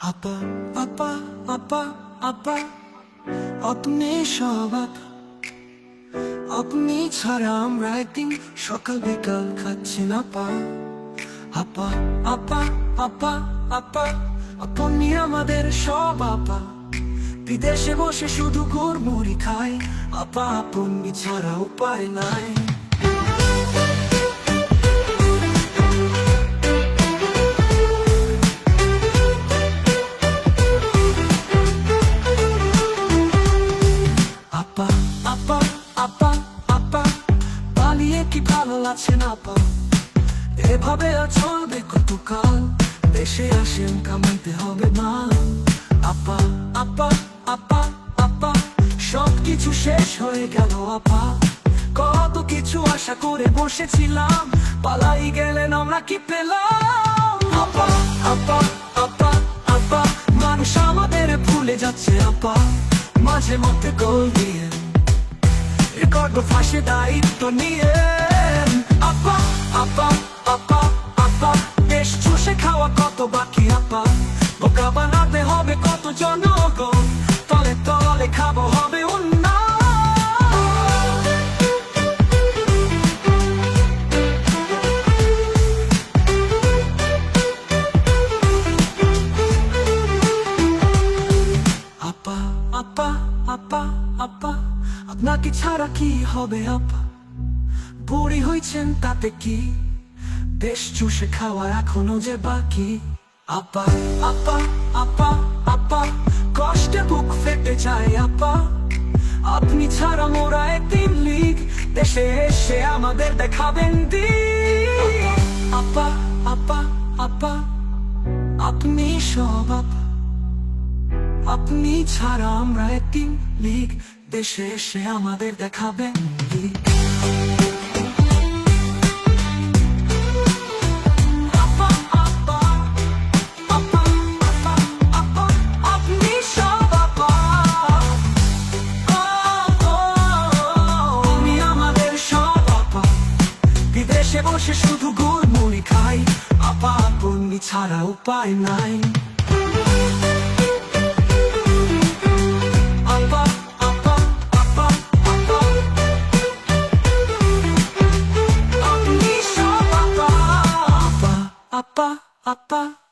আপা আপা আপা আপা, আপনি সব আপনি ছাড়া আমরা একদিন সকাল বিকাল খাচ্ছি না পা আপা আপা আপা আপা, আপনি আমাদের সব আপা। বিদেশে বসে শুধু গুড়মুড়ি খাই, আপা, আপনি ছাড়া উপায় নাই। আপা আপা, পালিয়ে কি ভালো না, আপা? এভাবে আর চলবে কতকাল? দেশে আসেন কামাইতে হবে মা আপা আপা আপা আপা সব কিছু শেষ হয়ে গেল, আপা। কত কিছু আশা করে বসেছিলাম, পালাই গেলেন আমরা কি পেলাম? আপা আপা আপা আপা, মানুষ আমাদের ভুলে যাচ্ছে, আপা। মাঝে মধ্যে গোল দিয়ে রেকর্ড ফাঁসে দায়িত্ব নিয়ে আপা আপা আপা আপা বেশ চুষে খাওয়া কত বাকি আপা বোকা বানাতে হবে কত জনগণ তলে তলে খাব হবে উন্নয়ন আপা আপা আপা আপা আপনাকে ছাড়া কি হবে আপা? হয়েছেন তাতে কি? দেশ চুষে খাওয়া এখনও যে বাকি? আপা আপা আপা আপা, কষ্টে বুক ফেটে যায় আপা। আপনি ছাড়া মোরা একদিন লিগ, দেশে এসে আমাদের দেখাবেন দিক। আপা আপা আপা, আপনি সব আপা। আপনি ছাড়া আমরা একদিন লিগ। দেশে এসে আমাদের দেখাবেন বিদেশে বসে শুধু গুড় মুড়ি খাই। আপা, আপনি ছাড়া উপায় নাই। appa, appa.